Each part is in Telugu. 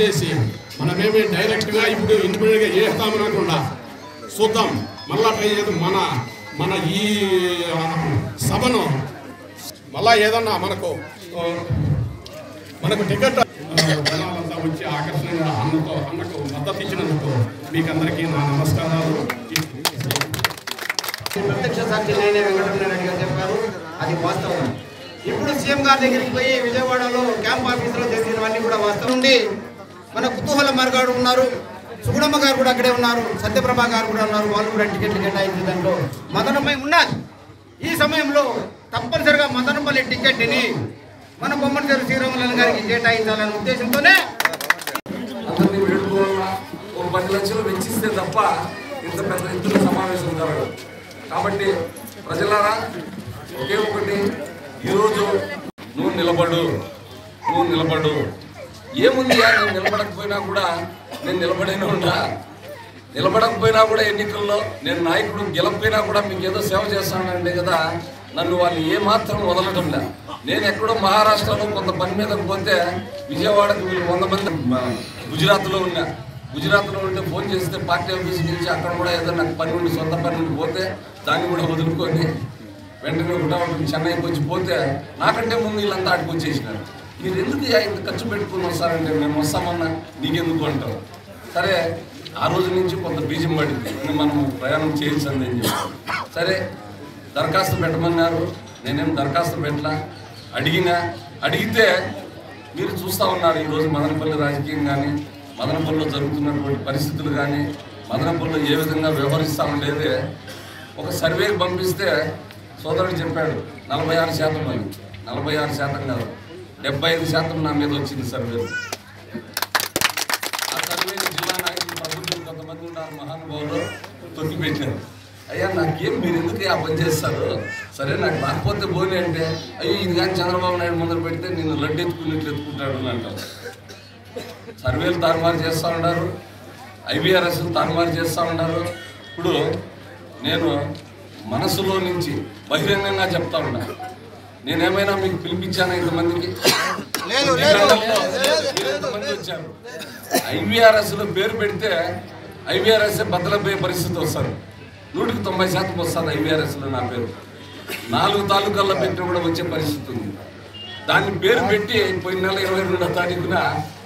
చేసి మనమేమి డైరెక్ట్గా ఇప్పుడు ఏ స్థామనకుండా చూద్దాం. మళ్ళా ట్రై చేద్దాం. మన మన ఈ సభను మళ్ళా ఏదన్నా మనకు మనకు టికెట్ జనాలంతా వచ్చి ఆకర్షణగా అన్నతో అన్నకు మద్దతు ఇచ్చినందుకు మీకు అందరికీ నా నమస్కారాలు. ప్రత్యక్ష సాక్షి నేనే వెంకటరమణారెడ్డి గారు చెప్పారు. అది వాస్తవం. ఇప్పుడు సీఎం గారి దగ్గరికి పోయి విజయవాడలో క్యాంప్ ఆఫీసులో జరిగినవన్నీ కూడా వాస్తవం ఉంది మన కుతూహల మార్గాడు ఉన్నారు. సుగుణమ్మ గారు కూడా అక్కడే ఉన్నారు. సత్యప్రభ గారు కూడా ఉన్నారు. వాళ్ళు కూడా టికెట్లు కేటాయించిన దాంట్లో. మదనపై ఉన్నారు ఈ సమయంలో తప్పనిసరిగా మదనపల్లి టికెట్ని మన బొమ్మడి శ్రీరాములు గారికి కేటాయించాలనే ఉద్దేశంతోనే అందరినీ వేడుకోవాలా? ఒక పది లక్షలు వెచ్చిస్తే తప్ప ఇంత పెద్ద ఎత్తున సమావేశం జరగదు. కాబట్టి ప్రజలారా ఒకే ఒకటి. ఈరోజు నువ్వు నిలబడు. నువ్వు నిలబడు. ఏముంది నేను నిలబడకపోయినా కూడా నేను నిలబడేనే ఉంటా. నిలబడకపోయినా కూడా ఎన్నికల్లో నేను నాయకుడు గెలకపోయినా కూడా మీకు ఏదో సేవ చేస్తానంటే కదా నన్ను వాళ్ళు ఏమాత్రం వదలటం లే నేను ఎక్కడో మహారాష్ట్రలో కొంత పని మీద పోతే విజయవాడకు వీళ్ళు వంద మంది గుజరాత్లో ఉన్నా. గుజరాత్లో ఉంటే ఫోన్ చేస్తే పార్టీ ఆఫీస్ నుంచి అక్కడ కూడా ఏదో నాకు పని ఉండి సొంత పని ఉండి పోతే దాన్ని కూడా వదులుకొని వెంటనే కూడా చెన్నైకి వచ్చి పోతే నాకంటే ముందు వీళ్ళంతా ఆడికి వచ్చేసినారు. మీరు ఎందుకు ఇంత ఖర్చు పెట్టుకుని వస్తారంటే మేము వస్తామన్నా నీకెందుకు అంటారు? సరే ఆ రోజు నుంచి కొంత బీజం పడింది. మనం ప్రయాణం చేయించండి అని చెప్పి. సరే దరఖాస్తు పెట్టమన్నారు. నేనేం దరఖాస్తు పెట్టలా? అడిగినా అడిగితే మీరు చూస్తూ ఉన్నారు ఈరోజు మదనపల్లి రాజకీయం కానీ మదనపల్లిలో జరుగుతున్నటువంటి పరిస్థితులు కానీ మదనపల్లిలో ఏ విధంగా వ్యవహరిస్తూ ఉండేదే. ఒక సర్వేకి పంపిస్తే సోదరుడు చెప్పాడు నలభై ఆరు శాతం అని నలభై ఆరు శాతం కాదు. డెబ్బై ఐదు శాతం నా మీద వచ్చింది సర్వే ఆ సర్వే జిల్లా నాయకులు ప్రభుత్వం కొంతమంది ఉన్నారు మహానుభావులు తొక్కిపెట్టారు అయ్యా నాకేం మీరు ఎందుకు ఆ పని చేస్తారు? సరే నాకు రాకపోతే పోనీ అంటే అయ్యో ఇది కానీ చంద్రబాబు నాయుడు ముందర పెడితే నేను లడ్డు ఎత్తుకున్నట్లు ఎత్తుకుంటాడు అని అంటారు. సర్వేలు తారుమారు చేస్తూ ఉన్నారు ఐబీఆర్ఎస్ తారుమారు చేస్తూ ఉన్నారు. ఇప్పుడు నేను మనసులో నుంచి బహిరంగంగా చెప్తా ఉన్నాను నేనేమైనా మీకు పిలిపించాను ఇంతమందికి? వచ్చారు. ఐబీఆర్ఎస్లో పేరు పెడితే ఐబీఆర్ఎస్ బద్దలపోయే పరిస్థితి వస్తారు నూటికి తొంభై శాతం వస్తుంది ఐబీఆర్ఎస్లో నా పేరు. నాలుగు తాలూకాల్లో పెట్టిన కూడా వచ్చే పరిస్థితి ఉంది. దాన్ని పేరు పెట్టి పోయిన నెల ఇరవై రెండో తారీఖున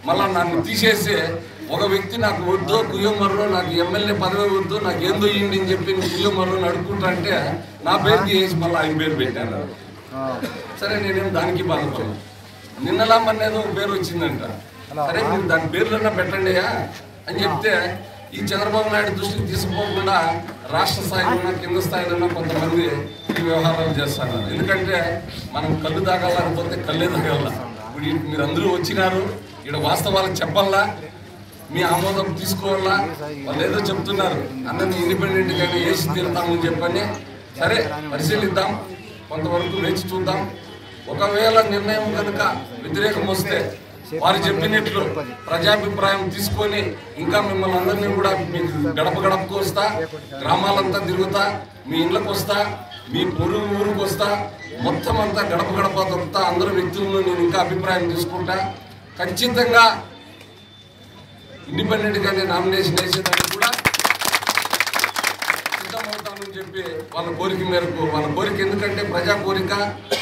మళ్ళా నన్ను తీసేసి ఒక వ్యక్తి నాకు వద్దు కుయ్యమర్రో నాకు ఎమ్మెల్యే పదవి వద్దు నాకు ఏందో ఇయ్యండి అని చెప్పి కుయ్యమర్రో అడుక్కుంటా అంటే నా పేరు తీసేసి మళ్ళీ ఆయన పేరు పెట్టాను. సరే నేనేం దానికి బాధపడను నిన్నలా మన్నేదో ఒక పేరు వచ్చిందంట. సరే మీరు దాని పేర్లన్నా పెట్టండియా అని చెప్తే ఈ చంద్రబాబు నాయుడు దృష్టికి తీసుకుపోకుండా రాష్ట్ర స్థాయిలో కింద స్థాయిలో కొంతమంది ఈ వ్యవహారాలు చేస్తారు ఎందుకంటే మనం కళ్ళు తాగాలనుకుంటే కళ్ళే తాగాల. ఇప్పుడు మీరు అందరూ వచ్చినారు ఇక్కడ వాస్తవాలకు చెప్పాలా? మీ ఆమోదం తీసుకోవాలా? వాళ్ళు ఏదో చెప్తున్నారు. అన్నని ఇండిపెండెంట్ గానే వేసి తీరుతామని చెప్పని. సరే పరిశీలిద్దాం. కొంతవరకు వేచి చూద్దాం. ఒకవేళ నిర్ణయం కనుక వ్యతిరేకం వస్తే వారు చెప్పినట్లు ప్రజాభిప్రాయం తీసుకొని ఇంకా మిమ్మల్ని అందరినీ కూడా గడప గడపకు వస్తా గ్రామాలంతా తిరుగుతా మీ ఇళ్ళకు వస్తా మీ పొరుగు ఊరికి వస్తా మొత్తం అంతా గడప గడప అంతా అందరు వ్యక్తులను నేను ఇంకా అభిప్రాయం తీసుకుంటా. ఖచ్చితంగా ఇండిపెండెంట్గానే నామినేషన్ వేసేదానికి కూడా చెప్పి వాళ్ళ కోరిక మేరకు వాళ్ళ కోరిక ఎందుకంటే ప్రజా కోరిక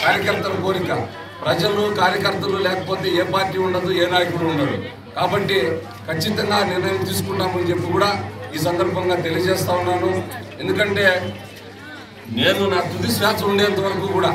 కార్యకర్తల కోరిక. ప్రజలు కార్యకర్తలు లేకపోతే ఏ పార్టీ ఉండదు ఏ నాయకుడు ఉండదు. కాబట్టి ఖచ్చితంగా నిర్ణయం తీసుకుంటామని చెప్పి కూడా ఈ సందర్భంగా తెలియజేస్తా ఉన్నాను. ఎందుకంటే నేను నా తుది శ్వాస ఉండేంత వరకు కూడా